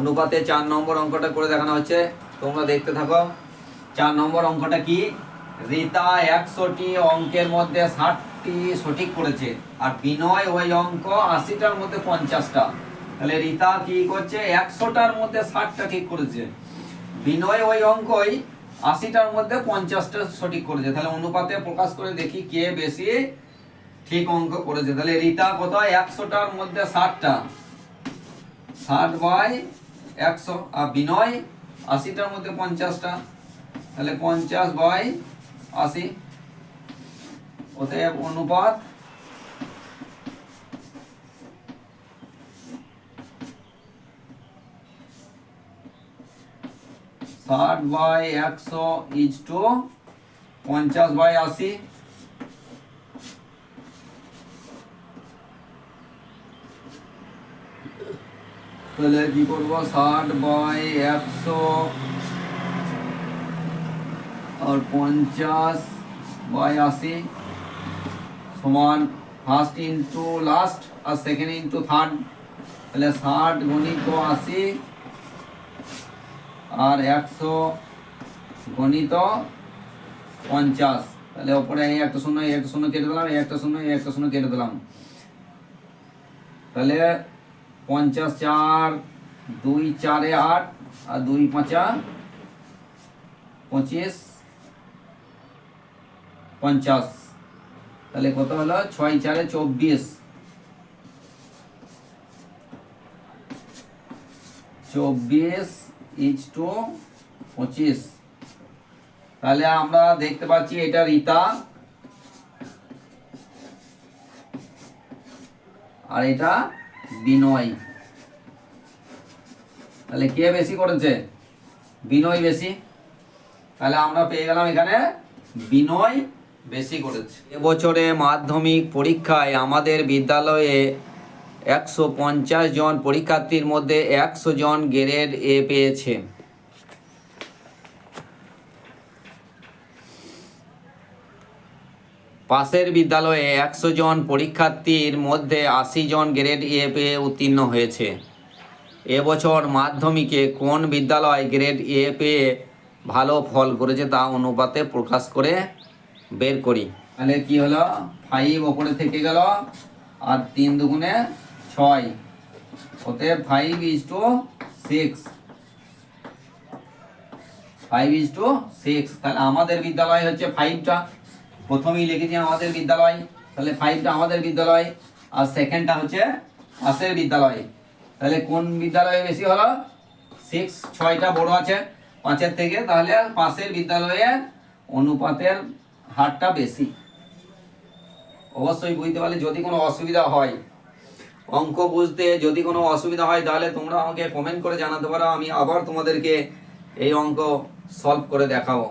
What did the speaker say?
অনুপাতে চার নম্বর অঙ্কটা করে দেখানো হচ্ছে। তোমরা দেখতে থাকো। চার নম্বর অঙ্কটা কি? রীতা একশোটি অঙ্কের মধ্যে ষাটটি সঠিক করেছে আর বিনয় ওই অঙ্ক আশিটার মধ্যে পঞ্চাশটা। তাহলে রীতা কি করছে? একশোটার মধ্যে ষাটটা ঠিক করেছে। বিনয় ওই অঙ্কই আশিটার মধ্যে পঞ্চাশটা সঠিক করেছে। তাহলে অনুপাতে প্রকাশ করে দেখি কে বেশি ঠিক অঙ্ক করেছে। তাহলে রীতা কত একশোটার মধ্যে ষাটটা। ষাট বাই একশো, আর বিনয় আশিটার মধ্যে পঞ্চাশটা। তাহলে পঞ্চাশ বাই আশি। অতএব অনুপাত ষাট বাই একশো ইজ টু পঞ্চাশ বাই আশি। তাহলে কি করব ষাট বাই একশো আর পঞ্চাশ বাই আশি সমান ফার্স্ট ইন্টু লাস্ট আর সেকেন্ড ইন্টু থার্ড তাহলে ষাট গণিত আশি আর একশো গণিত পঞ্চাশ তাহলে ওপরে এই একটা শূন্য এই একটা শূন্য কেটে দিলাম একটা শূন্য এই একটা শূন্য কেটে দিলাম তাহলে পঞ্চাশ চার, দুই চারে আট আর দুই পাঁচা পঁচিশ। পঞ্চাশ। তাহলে কত হলো? ছয় চারে চব্বিশ। চব্বিশ ইচ টু পঁচিশ। তাহলে আমরা দেখতে পাচ্ছি এটা রীতা। আর এটা বিনয়। তাহলে কে বেশি করেছে? বিনয় বেশি। তাহলে আমরা পেয়ে গেলাম এখানে বিনয় বেশি করেছে। এবছরে মাধ্যমিক পরীক্ষায় আমাদের বিদ্যালয়ে একশো পঞ্চাশ জন পরীক্ষার্থীর মধ্যে একশো জন গ্রেড এ পেয়েছে। পাশের বিদ্যালয়ে একশো জন পরীক্ষার্থীর মধ্যে আশি জন গ্রেড এ পেয়ে উত্তীর্ণ হয়েছে। এবছর মাধ্যমিকে কোন বিদ্যালয় গ্রেড এ পেয়ে ভালো ফল করেছে তা অনুপাতে প্রকাশ করে বের করি। তাহলে কি হলো? ফাইভ ওপরে থেকে গেল আর তিন দুগুণে ছয়। ওতে five is to six five is to six তাহলে আমাদের বিদ্যালয় হচ্ছে ফাইভটা প্রথমেই লিখেছি আমাদের বিদ্যালয়, তাহলে ফাইভটা আমাদের বিদ্যালয়, আর সেকেন্ডটা হচ্ছে পাশের বিদ্যালয়। তাহলে কোন বিদ্যালয়ে বেশি হলো? সিক্স ছয়টা বড় আছে, পাঁচের থেকে, তাহলে পাশের বিদ্যালয়ের অনুপাতের হারটা বেশি। অবশ্যই বুঝতে পারলে যদি কোনো অসুবিধা হয়, অঙ্ক বুঝতে যদি কোনো অসুবিধা হয়, তাহলে তোমরা আমাকে কমেন্ট করে জানাতে পারো, আমি আবার তোমাদেরকে এই অঙ্ক সলভ করে দেখাবো।